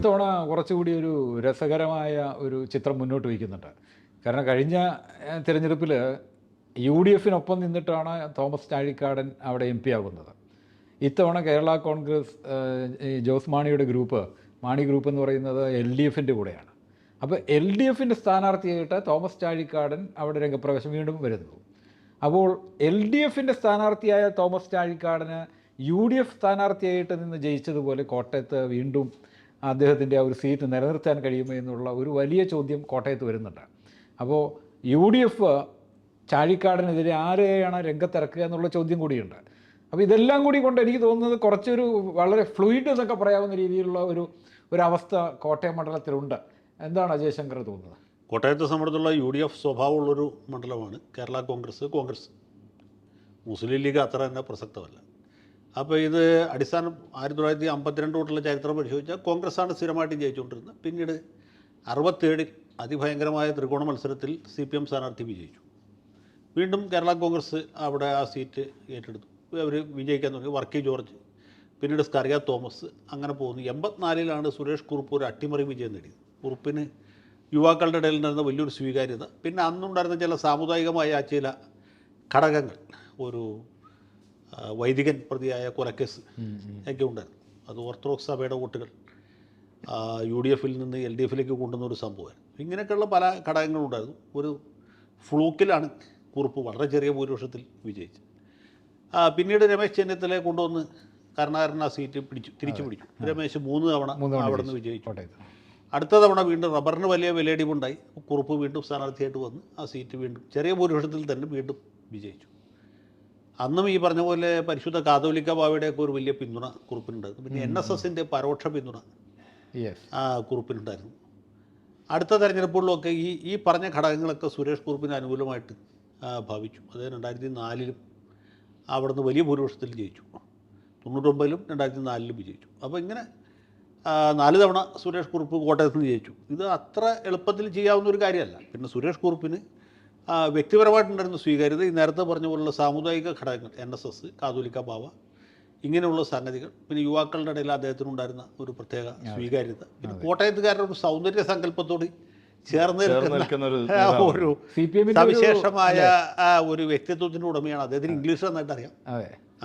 ഇത്തവണ കുറച്ചുകൂടി ഒരു രസകരമായ ഒരു ചിത്രം മുന്നോട്ട് വയ്ക്കുന്നുണ്ട്. കാരണം കഴിഞ്ഞ തിരഞ്ഞെടുപ്പിൽ യു ഡി എഫിനൊപ്പം നിന്നിട്ടാണ് തോമസ് ചാഴിക്കാടൻ അവിടെ എം പി ആകുന്നത്. ഇത്തവണ കേരള കോൺഗ്രസ് ജോസ് മാണിയുടെ ഗ്രൂപ്പ് മാണി ഗ്രൂപ്പ് എന്ന് പറയുന്നത് എൽ ഡി എഫിന്റെ കൂടെയാണ്. അപ്പോൾ എൽ ഡി എഫിന്റെ സ്ഥാനാർത്ഥിയായിട്ട് തോമസ് ചാഴിക്കാടൻ അവിടെ രംഗപ്രവേശം വീണ്ടും വരുന്നു. അപ്പോൾ എൽ ഡി എഫിന്റെ സ്ഥാനാർത്ഥിയായ തോമസ് ചാഴിക്കാടന് യു ഡി എഫ് സ്ഥാനാർത്ഥിയായിട്ട് നിന്ന് ജയിച്ചതുപോലെ കോട്ടയത്ത് വീണ്ടും അദ്ദേഹത്തിന്റെ ആ ഒരു സീറ്റ് നിലനിർത്താൻ കഴിയുമോ എന്നുള്ള ഒരു വലിയ ചോദ്യം കോട്ടയത്ത് വരുന്നുണ്ട്. അപ്പോൾ യു ഡി എഫ് ചാഴിക്കാടനെതിരെ ആരെയാണ് രംഗത്തിറക്കുക എന്നുള്ള ചോദ്യം കൂടിയുണ്ട്. അപ്പോൾ ഇതെല്ലാം കൂടി കൊണ്ട് എനിക്ക് തോന്നുന്നത് കുറച്ചൊരു വളരെ ഫ്ലൂയിഡ് എന്നൊക്കെ പറയാവുന്ന രീതിയിലുള്ള ഒരു ഒരു അവസ്ഥ കോട്ടയം മണ്ഡലത്തിലുണ്ട്. എന്താണ് അജയ് ശങ്കർ തോന്നുന്നത്? കോട്ടയത്തെ സംബന്ധിച്ചുള്ള യു ഡി എഫ് സ്വഭാവമുള്ളൊരു മണ്ഡലമാണ് Kerala Congress Congress. Muslim League അത്ര തന്നെ പ്രസക്തമല്ല. അപ്പോൾ ഇത് അടിസ്ഥാനം ആയിരത്തി തൊള്ളായിരത്തി അമ്പത്തിരണ്ട് തൊട്ടുള്ള ചരിത്രം പരിശോധിച്ചാൽ കോൺഗ്രസ്സാണ് സ്ഥിരമായിട്ട് ജയിച്ചുകൊണ്ടിരുന്നത്. പിന്നീട് അറുപത്തേഴിൽ അതിഭയങ്കരമായ ത്രികോണ മത്സരത്തിൽ സി പി എം സ്ഥാനാർത്ഥി വിജയിച്ചു. വീണ്ടും കേരള കോൺഗ്രസ് അവിടെ ആ സീറ്റ് ഏറ്റെടുത്തു. അവർ വിജയിക്കാൻ തുടങ്ങി. വർക്കി ജോർജ് പിന്നീട് സ്കറിയ തോമസ് അങ്ങനെ പോകുന്നു. എൺപത്തിനാലിലാണ് സുരേഷ് കുറുപ്പ് ഒരു അട്ടിമറി വിജയം നേടിയത്. കുറുപ്പിന് യുവാക്കളുടെ ഇടയിൽ നിന്നിരുന്ന വലിയൊരു സ്വീകാര്യത. പിന്നെ അന്നുണ്ടായിരുന്ന ചില സാമുദായികമായ ചില ഘടകങ്ങൾ. ഒരു വൈദികൻ പ്രതിയായ കൊലക്കേസ് ഒക്കെ ഉണ്ടായിരുന്നു അത് ഓർത്തഡോക്സ് സഭയുടെ വോട്ടുകൾ. യു ഡി എഫിൽ നിന്ന് എൽ ഡി എഫിലേക്ക് കൊണ്ടുവന്ന ഒരു സംഭവമായിരുന്നു. ഇങ്ങനെയൊക്കെയുള്ള പല ഘടകങ്ങളുണ്ടായിരുന്നു. ഒരു ഫ്ലൂക്കിലാണ് കുറുപ്പ് വളരെ ചെറിയ ഭൂരിപക്ഷത്തിൽ വിജയിച്ചത്. പിന്നീട് രമേശ് ചെന്നിത്തലയെ കൊണ്ടുവന്ന് കരുണാകരൻ ആ സീറ്റ് പിടിച്ചു തിരിച്ചു പിടിച്ചു. രമേശ് മൂന്ന് തവണ അവിടെ നിന്ന് വിജയിച്ചു. അടുത്ത തവണ വീണ്ടും റബ്ബറിന് വലിയ വിലയിടിവുണ്ടായി. കുറുപ്പ് വീണ്ടും സ്ഥാനാർത്ഥിയായിട്ട് വന്ന് ആ സീറ്റ് വീണ്ടും ചെറിയ ഭൂരിപക്ഷത്തിൽ തന്നെ വീണ്ടും വിജയിച്ചു. അന്നും ഈ പറഞ്ഞ പോലെ പരിശുദ്ധ കാതോലിക്ക ബാവയുടെയൊക്കെ ഒരു വലിയ പിന്തുണ കുറുപ്പിനുണ്ടായിരുന്നു പിന്നെ എൻ എസ് എസിന്റെ പരോക്ഷ പിന്തുണ കുറിപ്പിനുണ്ടായിരുന്നു അടുത്ത തെരഞ്ഞെടുപ്പുകളിലൊക്കെ ഈ ഈ പറഞ്ഞ ഘടകങ്ങളൊക്കെ സുരേഷ് കുറുപ്പിന് അനുകൂലമായിട്ട് ഭാവിച്ചു. അത് രണ്ടായിരത്തി നാലിലും അവിടുന്ന് വലിയ ഭൂരിപക്ഷത്തിൽ ജയിച്ചു. തൊണ്ണൂറ്റൊമ്പതിലും രണ്ടായിരത്തി നാലിലും വിജയിച്ചു. അപ്പോൾ ഇങ്ങനെ നാല് തവണ സുരേഷ് കുറുപ്പ് കോട്ടയത്ത് നിന്ന് ജയിച്ചു. ഇത് അത്ര എളുപ്പത്തിൽ ചെയ്യാവുന്ന ഒരു കാര്യമല്ല. പിന്നെ സുരേഷ് കുറുപ്പിന് വ്യക്തിപരമായിട്ടുണ്ടായിരുന്ന സ്വീകാര്യത. ഈ നേരത്തെ പറഞ്ഞ പോലുള്ള സാമുദായിക ഘടകങ്ങൾ എൻ എസ് എസ് കാതോലിക്ക ബാവ ഇങ്ങനെയുള്ള സംഗതികൾ പിന്നെ യുവാക്കളുടെ ഇടയിൽ അദ്ദേഹത്തിനുണ്ടായിരുന്ന ഒരു പ്രത്യേക സ്വീകാര്യത. പിന്നെ കോട്ടയത്തുകാരുടെ ഒരു സൗന്ദര്യ സങ്കല്പത്തോട് ചേർന്ന് നിൽക്കുന്ന ഒരു ആ, ഒരു സി സവിശേഷമായ ഒരു വ്യക്തിത്വത്തിന്റെ ഉടമയാണ് അദ്ദേഹത്തിന് ഇംഗ്ലീഷ് നന്നായിട്ട് അറിയാം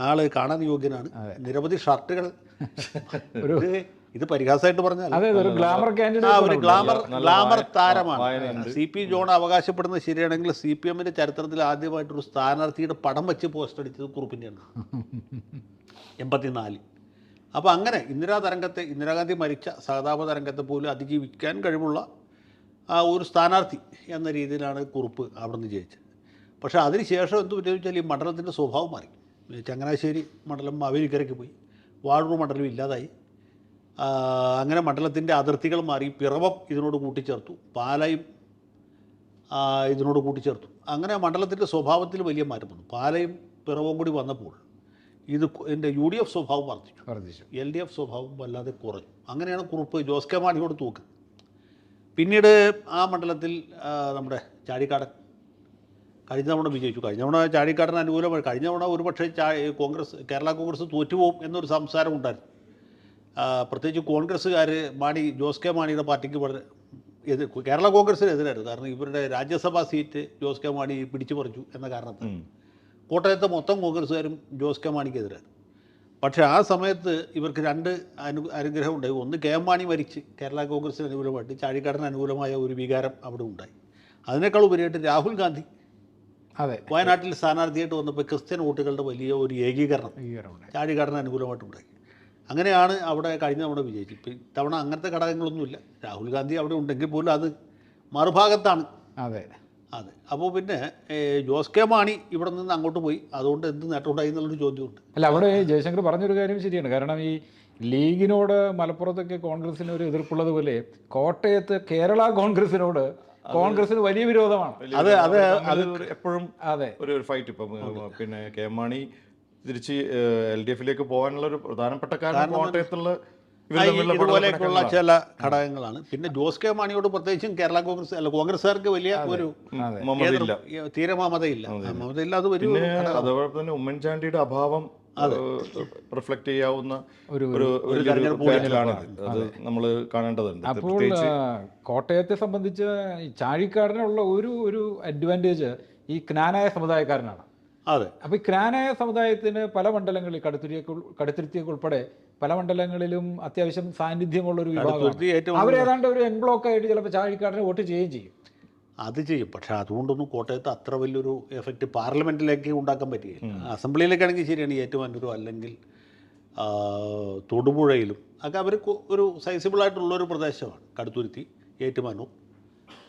ആൾ കാണാൻ യോഗ്യനാണ്. നിരവധി ഷർട്ടുകൾ. ഒരു ഇത് പരിഹാസമായിട്ട് പറഞ്ഞാൽ അതെ ഒരു ഗ്ലാമർ കാൻഡിഡേറ്റ് ഒരു ഗ്ലാമർ ഗ്ലാമർ താരമാണ്. സി പി ജോൺ അവകാശപ്പെടുന്നത് ശരിയാണെങ്കിൽ സി പി എമ്മിന്റെ ചരിത്രത്തിൽ ആദ്യമായിട്ടൊരു സ്ഥാനാർത്ഥിയുടെ പടം വെച്ച് പോസ്റ്റ് അടിച്ചത് കുറുപ്പിന്റെയാണ് എൺപത്തിനാല്. അപ്പോൾ അങ്ങനെ ഇന്ദിരാ തരംഗത്തെ ഇന്ദിരാഗാന്ധി മരിച്ച സഹതാപ തരംഗത്തെ പോലും അതിജീവിക്കാൻ കഴിവുള്ള ആ ഒരു സ്ഥാനാർത്ഥി എന്ന രീതിയിലാണ് കുറുപ്പ് അവിടെ നിന്ന് ജയിച്ചത്. പക്ഷേ അതിനുശേഷം എന്ത് പറ്റിയെന്ന് വെച്ചാൽ ഈ മണ്ഡലത്തിന്റെ സ്വഭാവം മാറി. ചങ്ങനാശ്ശേരി മണ്ഡലം അവരിക്കരയ്ക്ക് പോയി. വാഴൂർ മണ്ഡലം ഇല്ലാതായി. അങ്ങനെ മണ്ഡലത്തിന്റെ അതിർത്തികൾ മാറി പിറവം ഇതിനോട് കൂട്ടിച്ചേർത്തു. പാലയും ഇതിനോട് കൂട്ടിച്ചേർത്തു. അങ്ങനെ മണ്ഡലത്തിന്റെ സ്വഭാവത്തിൽ വലിയ മാറ്റം വന്നു. പാലയും പിറവും കൂടി വന്നപ്പോൾ ഇത് എന്റെ യു ഡി എഫ് സ്വഭാവം വർദ്ധിച്ചു. വർദ്ധിച്ചു. എൽ ഡി എഫ് സ്വഭാവം വല്ലാതെ കുറഞ്ഞു. അങ്ങനെയാണ് കുറുപ്പ് ജോസ് കെ മാണിയോട് തൂക്ക്. പിന്നീട് ആ മണ്ഡലത്തിൽ നമ്മുടെ ചാടിക്കാടൻ കഴിഞ്ഞ തവണ വിജയിച്ചു. കഴിഞ്ഞ തവണ ചാടിക്കാടൻ അനുകൂലമായി. കഴിഞ്ഞ തവണ ഒരുപക്ഷെ ചാ കോൺഗ്രസ് കേരള കോൺഗ്രസ് തോറ്റുപോകും എന്നൊരു സംസാരം ഉണ്ടായിരുന്നു. പ്രത്യേകിച്ച് കോൺഗ്രസ്സുകാർ മാണി ജോസ് കെ മാണിയുടെ പാർട്ടിക്ക് വളരെ എതിർ കേരള കോൺഗ്രസ്സിനെതിരായിരുന്നു കാരണം ഇവരുടെ രാജ്യസഭാ സീറ്റ് ജോസ് കെ മാണി പിടിച്ചു പറിച്ചു എന്ന കാരണത്തിൽ. കോട്ടയത്തെ മൊത്തം കോൺഗ്രസ്സുകാരും ജോസ് കെ മാണിക്കെതിരായിരുന്നു പക്ഷേ ആ സമയത്ത് ഇവർക്ക് രണ്ട് അനു അനുഗ്രഹം ഉണ്ടായി ഒന്ന് കെ എം മാണി മരിച്ച് കേരള കോൺഗ്രസിന് അനുകൂലമായിട്ട് ചാഴിക്കാടന് അനുകൂലമായ ഒരു വികാരം അവിടെ ഉണ്ടായി. അതിനേക്കാൾ ഉപരിയായിട്ട് രാഹുൽ ഗാന്ധി അതെ. വയനാട്ടിൽ സ്ഥാനാർത്ഥിയായിട്ട് വന്നപ്പോൾ ക്രിസ്ത്യൻ വോട്ടുകളുടെ വലിയ ഒരു ഏകീകരണം ചാഴിക്കാടന് അനുകൂലമായിട്ടുണ്ടായി അങ്ങനെയാണ് അവിടെ കഴിഞ്ഞ തവണ വിജയിച്ചത്. ഇപ്പം ഇത്തവണ അങ്ങനത്തെ ഘടകങ്ങളൊന്നുമില്ല. രാഹുൽ ഗാന്ധി അവിടെ ഉണ്ടെങ്കിൽ പോലും അത് മറുഭാഗത്താണ്. അതെ. അതെ. അപ്പോൾ പിന്നെ ജോസ് കെ മാണി ഇവിടെ നിന്ന് അങ്ങോട്ട് പോയി. അതുകൊണ്ട് എന്ത് നേട്ടമുണ്ടായി എന്നുള്ളൊരു ചോദ്യമുണ്ട്. അല്ല അവിടെ ജയശങ്കർ പറഞ്ഞൊരു കാര്യം ശരിയാണ്. കാരണം ഈ ലീഗിനോട് മലപ്പുറത്തൊക്കെ കോൺഗ്രസിന് ഒരു എതിർപ്പുള്ളത് പോലെ കോട്ടയത്ത് കേരള കോൺഗ്രസിനോട് കോൺഗ്രസിന് വലിയ വിരോധമാണ്. അതെ അത്. എപ്പോഴും അതെ. ഒരു ഒരു ഫൈറ്റ് ഇപ്പം പിന്നെ കെ മാണി തിരിച്ച് എൽ ഡി എഫിലേക്ക് പോകാനുള്ള ഒരു പ്രധാനപ്പെട്ട കാരണം കോട്ടയത്തുള്ള ഇതുപോലെയൊക്കെയുള്ള ചില ഘടകങ്ങളാണ്. പിന്നെ ജോസ് കെ മാണിയോട് പ്രത്യേകിച്ചും കേരള കോൺഗ്രസ് അല്ല കോൺഗ്രസ്സുകാർക്ക് വലിയ ഒരു തീരെ മമതയില്ല. മമതയില്ല അത് വലിയ അതോടൊപ്പം തന്നെ ഉമ്മൻചാണ്ടിയുടെ അഭാവം റിഫ്ലക്ട് ചെയ്യാവുന്ന ഒരു- ഒരു അത്. നമ്മൾ കാണേണ്ടതുണ്ട്. അപ്പോൾ കോട്ടയത്തെ സംബന്ധിച്ച് ഈ ചാഴിക്കാരനുള്ള ഒരു ഒരു അഡ്വാന്റേജ് ഈ ജ്ഞാനായ സമുദായക്കാരനാണ്. അതെ. അപ്പോൾ ഈ ക്രാനായ സമുദായത്തിന് പല മണ്ഡലങ്ങളിൽ കടുത്തുരുത്തിയൊക്കെ ഉൾ- കടുത്തുരുത്തിയൊക്കെ ഉൾപ്പെടെ പല മണ്ഡലങ്ങളിലും അത്യാവശ്യം സാന്നിധ്യമുള്ള ഒരു വിഭാഗം അവരേതാണ്ട് ഒരു എൻ ബ്ലോക്ക് ആയിട്ട് ചിലപ്പോൾ ചാഴിക്കാടിന് വോട്ട് ചെയ്യുകയും ചെയ്യും. അത് ചെയ്യും. പക്ഷെ അതുകൊണ്ടൊന്നും കോട്ടയത്ത് അത്ര വലിയൊരു എഫക്റ്റ് പാർലമെന്റിലേക്ക് ഉണ്ടാക്കാൻ പറ്റുകയില്ല അസംബ്ലിയിലേക്കാണെങ്കിൽ ശരിയാണ് ഏറ്റുമാനൂരോ അല്ലെങ്കിൽ തൊടുപുഴയിലും. ഒക്കെ അവർ ഒരു സൈസിബിളായിട്ടുള്ളൊരു ഒരു പ്രദേശമാണ് കടുത്തുരുത്തി ഏറ്റുമാനൂർ.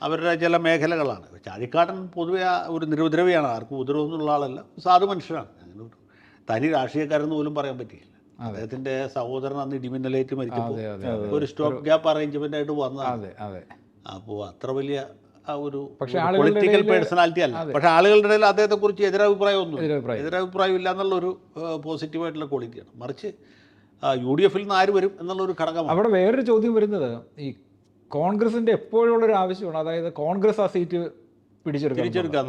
അവരുടെ ചില മേഖലകളാണ്. ചാഴിക്കാടൻ പൊതുവെ ആ ഒരു നിരുപദ്രവിയാണ് ആർക്കും ഉപദ്രവമൊന്നുള്ള ആളല്ല. സാധു മനുഷ്യനാണ്. അങ്ങനെ ഒരു തനി രാഷ്ട്രീയക്കാരെന്ന് പോലും പറയാൻ പറ്റിയില്ല. അദ്ദേഹത്തിന്റെ സഹോദരൻ അന്ന് ഇടിമിന്നലേറ്റ് മരിച്ചപ്പോൾ ഒരു സ്റ്റോപ്പ് ഗ്യാപ്പ് അറേഞ്ച്മെന്റ് ആയിട്ട് വന്നതാണ് അപ്പോൾ അത്ര വലിയ ഒരു പൊളിറ്റിക്കൽ പേഴ്സണാലിറ്റി അല്ല. പക്ഷെ ആളുകളുടെ ഇടയിൽ അദ്ദേഹത്തെ കുറിച്ച് എതിരഭിപ്രായം. ഒന്നും എതിരഭിപ്രായം ഇല്ല എന്നുള്ളൊരു പോസിറ്റീവായിട്ടുള്ള ക്വാളിറ്റിയാണ് മറിച്ച് യു ഡി എഫിൽ നിന്ന് ആര് വരും എന്നുള്ളൊരു ഘടകമാണ്. അവിടെ വേറൊരു ചോദ്യം വരുന്നത്. ഈ കോൺഗ്രസിന്റെ എപ്പോഴുള്ള ഒരു ആവശ്യമാണ്. അതായത് കോൺഗ്രസ് ആ സീറ്റ് പിടിച്ചെടുക്കാൻ.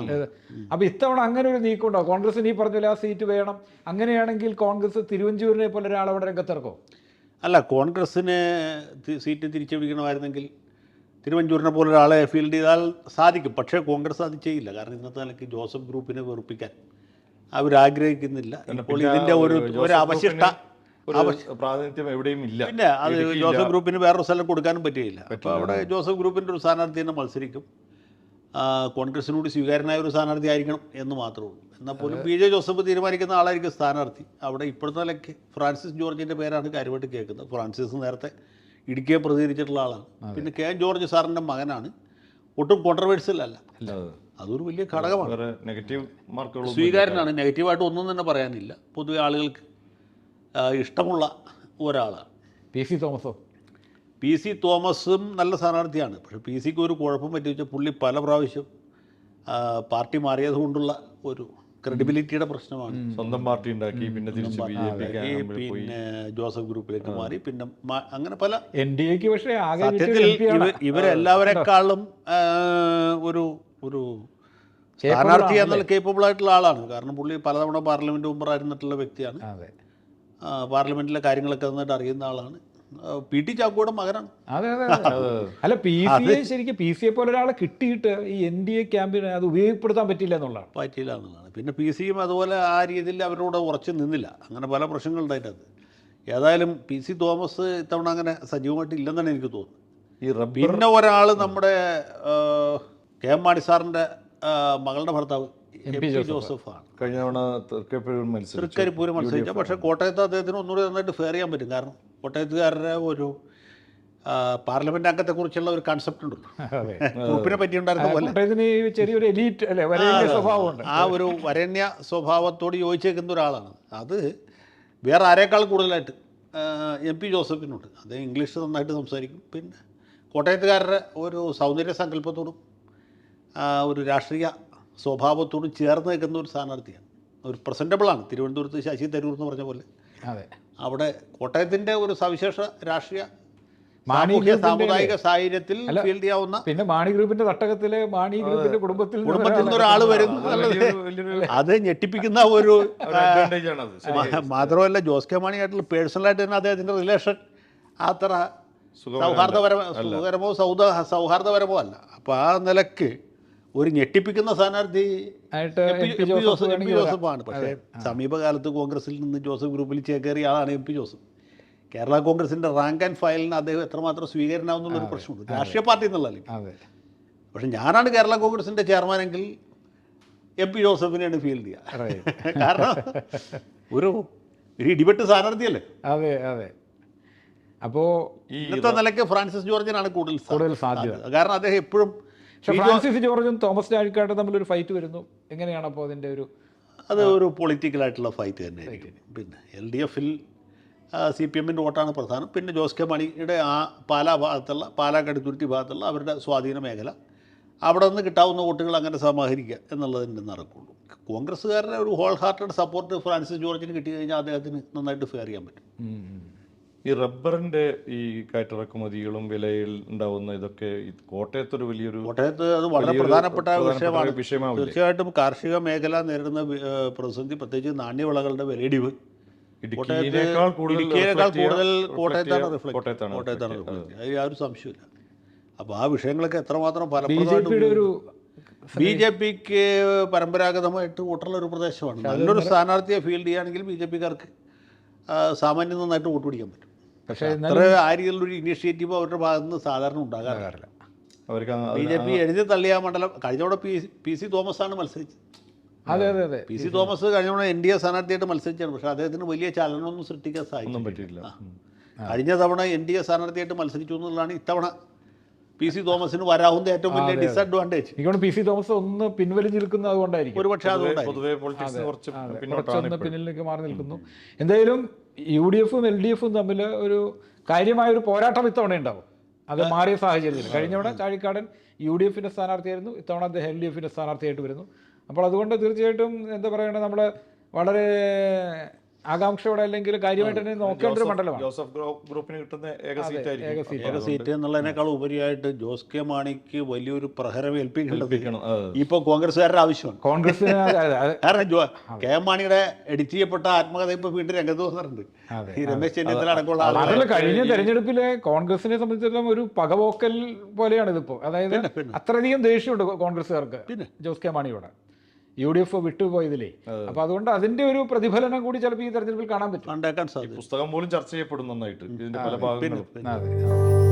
അപ്പൊ ഇത്തവണ അങ്ങനെ ഒരു നീക്കം ഉണ്ടോ കോൺഗ്രസിന് ഈ പറഞ്ഞ ആ സീറ്റ് വേണം. അങ്ങനെയാണെങ്കിൽ കോൺഗ്രസ് തിരുവഞ്ചൂരിനെ പോലെ ഒരാൾ അവിടെ രംഗത്തിറക്കോ? അല്ല കോൺഗ്രസ്സിന് സീറ്റ് തിരിച്ചു പിടിക്കണമായിരുന്നെങ്കിൽ തിരുവഞ്ചൂരിനെ പോലെ ഒരാളെ ഫീൽഡ് ചെയ്താൽ സാധിക്കും. പക്ഷേ കോൺഗ്രസ് അത് ചെയ്യില്ല. കാരണം ഇന്നത്തെ നിലയ്ക്ക് ജോസഫ് ഗ്രൂപ്പിനെ വെറുപ്പിക്കാൻ അവരാഗ്രഹിക്കുന്നില്ല. ഇപ്പോൾ ഇതിന്റെ ഒരു ഒരു അവശിഷ്ട പ്രാതിനിധ്യം എവിടെയും ഇല്ല. പിന്നെ അത് ജോസഫ് ഗ്രൂപ്പിന് വേറൊരു സ്ഥലം കൊടുക്കാനും പറ്റുകയില്ല. അപ്പോൾ അവിടെ ജോസഫ് ഗ്രൂപ്പിന്റെ ഒരു സ്ഥാനാർത്ഥി തന്നെ മത്സരിക്കും. കോൺഗ്രസിനോട് സ്വീകാര്യനായ ഒരു സ്ഥാനാർത്ഥി ആയിരിക്കണം എന്ന് മാത്രമേ ഉള്ളൂ. എന്നാൽ പോലും പി ജെ ജോസഫ് തീരുമാനിക്കുന്ന ആളായിരിക്കും സ്ഥാനാർത്ഥി. അവിടെ ഇപ്പോഴത്തെ നിലയ്ക്ക് ഫ്രാൻസിസ് ജോർജിന്റെ പേരാണ് കാര്യമായിട്ട് കേൾക്കുന്നത്. ഫ്രാൻസിസ് നേരത്തെ ഇടുക്കിയെ പ്രതികരിച്ചിട്ടുള്ള ആളാണ്. പിന്നെ കെ എൻ ജോർജ് സാറിന്റെ മകനാണ്. ഒട്ടും കോൺട്രവേഴ്സ്യൽ അല്ല. അതൊരു വലിയ ഘടകമാണ്. നെഗറ്റീവ് സ്വീകാര്യനാണ് നെഗറ്റീവായിട്ട് ഒന്നും തന്നെ പറയാനില്ല. പൊതുവെ ആളുകൾക്ക് ഇഷ്ടമുള്ള ഒരാളാണ്. പി സി തോമസോ? പി സി തോമസും നല്ല സ്ഥാനാർത്ഥിയാണ്. പക്ഷേ പി സിക്ക് ഒരു കുഴപ്പം പറ്റി വെച്ചാൽ പുള്ളി പല പ്രാവശ്യം പാർട്ടി മാറിയത് കൊണ്ടുള്ള ഒരു ക്രെഡിബിലിറ്റിയുടെ പ്രശ്നമാണ്. സ്വന്തം പാർട്ടി ഉണ്ടാക്കി പിന്നെ തിരിച്ച് ബി ജെ പി പിന്നെ ജോസഫ് ഗ്രൂപ്പിലേക്ക് മാറി പിന്നെ അങ്ങനെ പല എൻ ഡി എക്ക് പക്ഷേ സത്യത്തിൽ ഇവരെല്ലാവരെക്കാളും ഒരു ഒരു സ്ഥാനാർത്ഥി എന്നുള്ള കേപ്പബിൾ ആയിട്ടുള്ള ആളാണ്. കാരണം പുള്ളി പലതവണ പാർലമെന്റ് മെമ്പറായിരുന്നിട്ടുള്ള വ്യക്തിയാണ്. അതെ. പാർലമെന്റിലെ കാര്യങ്ങളൊക്കെ നന്നായിട്ട് അറിയുന്ന ആളാണ്. പി ടി ചാക്കോയുടെ മകനാണ്. അതെ അതെ അതെ. അല്ല പി സി എ ശരിക്കും പി സി എ പോലെ ഒരാളെ കിട്ടിയിട്ട് ഈ എൻ ഡി എ ക്യാമ്പിന് അത് ഉപയോഗപ്പെടുത്താൻ പറ്റില്ല എന്നുള്ളതാണ്. പറ്റില്ല എന്നുള്ളതാണ്. പിന്നെ പി സിയും അതുപോലെ ആ രീതിയിൽ അവരോട് ഉറച്ചു നിന്നില്ല. അങ്ങനെ പല പ്രശ്നങ്ങളുണ്ടായിട്ടത് ഏതായാലും പി സി തോമസ് ഇത്തവണ അങ്ങനെ സജീവമായിട്ട് ഇല്ലെന്നാണ് എനിക്ക് തോന്നുന്നത്. ഈ റബ്ബിന്റെ പിന്നെ ഒരാൾ നമ്മുടെ കെ എം മാണി സാറിന്റെ മകളുടെ ഭർത്താവ്. എം പി ജോസഫാണ്. കഴിഞ്ഞ തവണ തൃക്കപ്പൂരിൽ മത്സരിച്ചു. തൃക്കരിപ്പൂര് മത്സരിച്ച. പക്ഷേ കോട്ടയത്ത് അദ്ദേഹത്തിന് ഒന്നുകൂടി നന്നായിട്ട് ഫെയർ ചെയ്യാൻ പറ്റും. കാരണം കോട്ടയത്തുകാരുടെ ഒരു പാർലമെന്റ് അംഗത്തെക്കുറിച്ചുള്ള ഒരു കൺസെപ്റ്റ് ഉണ്ട് ഗ്രൂപ്പിനെ പറ്റിയുണ്ടായിരുന്ന പോലെ. കോട്ടയത്തിന് ചെറിയൊരു എലീറ്റ് അല്ലെ വലിയ സ്വഭാവമുണ്ട്. ആ ഒരു വരണ്യ സ്വഭാവത്തോട് യോജിച്ചേക്കുന്ന ഒരാളാണ്. അത് വേറെ ആരേക്കാൾ കൂടുതലായിട്ട് എം പി ജോസഫിനുണ്ട്. അത് ഇംഗ്ലീഷ് നന്നായിട്ട് സംസാരിക്കും. പിന്നെ കോട്ടയത്തുകാരുടെ ഒരു സൗന്ദര്യ സങ്കല്പത്തോടും ഒരു രാഷ്ട്രീയ സ്വഭാവത്തോടും ചേർന്ന് നിൽക്കുന്ന ഒരു സ്ഥാനാർത്ഥിയാണ്. ഒരു പ്രസന്റബിളാണ് തിരുവനന്തപുരത്ത് ശശി തരൂർ എന്ന് പറഞ്ഞ പോലെ. അതെ. അവിടെ കോട്ടയത്തിന്റെ ഒരു സവിശേഷ രാഷ്ട്രീയ മാണി സാമുദായിക സാഹചര്യത്തിൽ ഫീൽഡ് ചെയ്യാവുന്ന പിന്നെ മാണി ഗ്രൂപ്പിന്റെ തട്ടകത്തിലെ മാണി ഗ്രൂപ്പിന്റെ കുടുംബത്തിൽ നിന്ന് കുടുംബത്തിൽ നിന്ന് ഒരാൾ വരും അത് ഞെട്ടിപ്പിക്കുന്ന ഒരു മാത്രമല്ല ജോസ് കെ മാണിയായിട്ടുള്ള പേഴ്സണലായിട്ട് തന്നെ അദ്ദേഹത്തിന്റെ റിലേഷൻ അത്ര. സൗഹാർദ്ദപരമോ സുഖകരമോ സൗഹാർദ്ദപരമോ അല്ല. അപ്പോൾ ആ നിലയ്ക്ക് ഒരു ഞെട്ടിപ്പിക്കുന്ന സ്ഥാനാർത്ഥി എം പി ജോസഫ് എം ജോസഫാണ്. പക്ഷേ സമീപകാലത്ത് കോൺഗ്രസിൽ നിന്ന് ജോസഫ് ഗ്രൂപ്പിൽ ചേക്കേറിയ ആളാണ് എം പി ജോസഫ്. കേരള കോൺഗ്രസിന്റെ റാങ്ക് ആൻഡ് ഫയലിന് അദ്ദേഹം എത്രമാത്രം സ്വീകരണമാവുന്നുള്ള ഒരു പ്രശ്നമുണ്ട്. രാഷ്ട്രീയ പാർട്ടി എന്നുള്ള പക്ഷെ ഞാനാണ് കേരള കോൺഗ്രസിന്റെ ചെയർമാനെങ്കിൽ എം പി ജോസഫിനെയാണ് ഫീൽ ചെയ്യുക കാരണം ഒരു ഒരു ഇടിപെട്ട് സ്ഥാനാർത്ഥിയല്ലേ? അതെ അതെ. അപ്പോ ഇന്നത്തെ നിലയ്ക്ക് ഫ്രാൻസിസ് ജോർജിനാണ് കൂടുതൽ സാ- കൂടുതൽ സാധ്യത. കാരണം അദ്ദേഹം എപ്പോഴും ഫ്രാൻസിസ് ജോർജും തോമസ് ചാഴിക്കാട്ടും തമ്മിൽ ഒരു ഫൈറ്റ് വരുന്നു. എങ്ങനെയാണ് അപ്പോൾ അതിന്റെ ഒരു അത് ഒരു പൊളിറ്റിക്കലായിട്ടുള്ള ഫൈറ്റ് തന്നെയായിരിക്കും പിന്നെ എൽ ഡി എഫിൽ സി പി എമ്മിന്റെ വോട്ടാണ് പ്രധാനം. പിന്നെ ജോസ് കെ മണിയുടെ ആ പാലാ ഭാഗത്തുള്ള പാലാ കടുത്തുരുത്തി ഭാഗത്തുള്ള അവരുടെ സ്വാധീന മേഖല. അവിടെ നിന്ന് കിട്ടാവുന്ന വോട്ടുകൾ അങ്ങനെ സമാഹരിക്കുക എന്നുള്ളതിന്റെ നടക്കുള്ളൂ. കോൺഗ്രസ്സുകാരുടെ ഒരു ഹോൾ ഹാർട്ടഡ് സപ്പോർട്ട് ഫ്രാൻസിസ് ജോർജിന് കിട്ടി കഴിഞ്ഞാൽ അദ്ദേഹത്തിന് നന്നായിട്ട് ഫെയർ ചെയ്യാൻ പറ്റും. ഈ റബ്ബറിന്റെ ഈ കയറ്റിറക്കുമതികളും വിലയിൽ ഉണ്ടാവുന്ന ഇതൊക്കെ കോട്ടയത്ത് ഒരു വലിയൊരു കോട്ടയത്ത് അത് വളരെ പ്രധാനപ്പെട്ട വിഷയമാണ്. വിഷയമാണ്? തീർച്ചയായിട്ടും കാർഷിക മേഖല നേരിടുന്ന പ്രതിസന്ധി പ്രത്യേകിച്ച് നാണ്യവിളകളുടെ വിലയിടിവ്. ഇടുക്കിയേക്കാൾ കൂടുതൽ കോട്ടയത്താണ് റിഫ്ലക്ട് കോട്ടയത്താണ് reflect അതിൽ യാതൊരു സംശയമില്ല അപ്പോൾ ആ വിഷയങ്ങളൊക്കെ എത്രമാത്രം ബി ജെ ഫലപ്രദമായിട്ട് ഒരു ബി ജെ പിക്ക് പരമ്പരാഗതമായിട്ട് വോട്ടുള്ള ഒരു പ്രദേശമാണ്. നല്ലൊരു സ്ഥാനാർത്ഥിയെ ഫീൽഡ് ചെയ്യുകയാണെങ്കിൽ ബി ജെ പിക്കാർക്ക് സാമാന്യം നന്നായിട്ട് വോട്ട് പിടിക്കാൻ പറ്റും. പക്ഷേ അത്ര ആ രീതിയിലുള്ളൊരു ഇനിഷ്യേറ്റീവ് അവരുടെ ഭാഗത്ത് നിന്ന് സാധാരണ ഉണ്ടാകാറില്ല. അവർക്ക് ബി ജെ പി എഴുതി തള്ളിയ മണ്ഡലം കഴിഞ്ഞ തവണ പി പി സി തോമസ് ആണ് മത്സരിച്ചത്. അതെ അതെ അതെ. പി സി തോമസ് കഴിഞ്ഞ തവണ എൻ ഡി എ സ്ഥാനാർത്ഥിയായിട്ട് മത്സരിച്ചാണ്. പക്ഷേ അദ്ദേഹത്തിന് വലിയ ചലനമൊന്നും സൃഷ്ടിക്കാൻ സാധിക്കും പറ്റിയില്ല കഴിഞ്ഞ തവണ എൻ ഡി എ സ്ഥാനാർത്ഥിയായിട്ട് മത്സരിച്ചു എന്നുള്ളതാണ് ഇത്തവണ പി സി തോമസിന് വരാവുന്ന ഏറ്റവും വലിയ ഡിസഡ്വാന്റേജ് എനിക്കൊണ്ട് പി സി തോമസ് ഒന്ന് പിൻവലിഞ്ഞ് നിൽക്കുന്നത് അതുകൊണ്ടായിരിക്കും. ഒരു പക്ഷേ അതുകൊണ്ടായിരിക്കും. പൊതുവെ പൊളിറ്റിക്സ് കുറച്ച് പിന്നോട്ടാണ് കുറച്ചൊന്ന് പിന്നിലേക്ക് മാറി നിൽക്കുന്നു. എന്തായാലും യു ഡി എഫും എൽ ഡി എഫും തമ്മിൽ ഒരു കാര്യമായ ഒരു പോരാട്ടം ഇത്തവണ ഉണ്ടാവും. അത് മാറിയ സാഹചര്യത്തിൽ. കഴിഞ്ഞ തവണ ചാഴിക്കാടൻ യു ഡി എഫിന്റെ സ്ഥാനാർത്ഥിയായിരുന്നു. ഇത്തവണ അദ്ദേഹം എൽ ഡി എഫിന്റെ സ്ഥാനാർത്ഥിയായിട്ട് വരുന്നു. അപ്പോൾ അതുകൊണ്ട് തീർച്ചയായിട്ടും എന്താ പറയണേ നമ്മൾ വളരെ ആകാംക്ഷയോടെ അല്ലെങ്കിൽ കാര്യമായിട്ട് തന്നെ നോക്കേണ്ട ഒരു മണ്ഡലമാണ് ജോസഫ് ഗ്രൂപ്പിന് കിട്ടുന്ന ഏക സീറ്റ് ഏക ആയിരിക്കും സീറ്റ്. ഏക സീറ്റ് എന്നുള്ളതിനേക്കാൾ ഉപരിയായിട്ട് ജോസ് കെ മാണിക്ക് വലിയൊരു പ്രഹരം ഏൽപ്പിക്കേണ്ടത്. ഇപ്പോൾ കോൺഗ്രസ്സുകാരുടെ ആവശ്യമാണ് കോൺഗ്രസിന് അത് കാരണം ജോ കെ എം മാണിയുടെ എഡിറ്റ് ചെയ്യപ്പെട്ട ആത്മകഥ ഇപ്പോൾ വീണ്ടും രംഗത്ത് വന്നിട്ടുണ്ട് ഈ രമേശ് ചെന്നിത്തല അടക്കമുള്ള അതല്ല കഴിഞ്ഞ തെരഞ്ഞെടുപ്പിലെ കോൺഗ്രസിനെ സംബന്ധിച്ചിടത്തോളം ഒരു പകവോക്കൽ പോലെയാണ് ഇതിപ്പോ അതായത്. അത്രയധികം ദേഷ്യമുണ്ട് കോൺഗ്രസ്സുകാർക്ക് പിന്നെ. ജോസ് കെ മാണിയോട് യു ഡി എഫ് വിട്ടുപോയതിലേ. അപ്പൊ അതുകൊണ്ട് അതിന്റെ ഒരു പ്രതിഫലനം കൂടി ചിലപ്പോൾ ഈ തെരഞ്ഞെടുപ്പിൽ കാണാൻ പറ്റും. പുസ്തകം പോലും ചർച്ച ചെയ്യപ്പെടും നന്നായിട്ട്. ഇതിന്റെ പല ഭാഗങ്ങളും.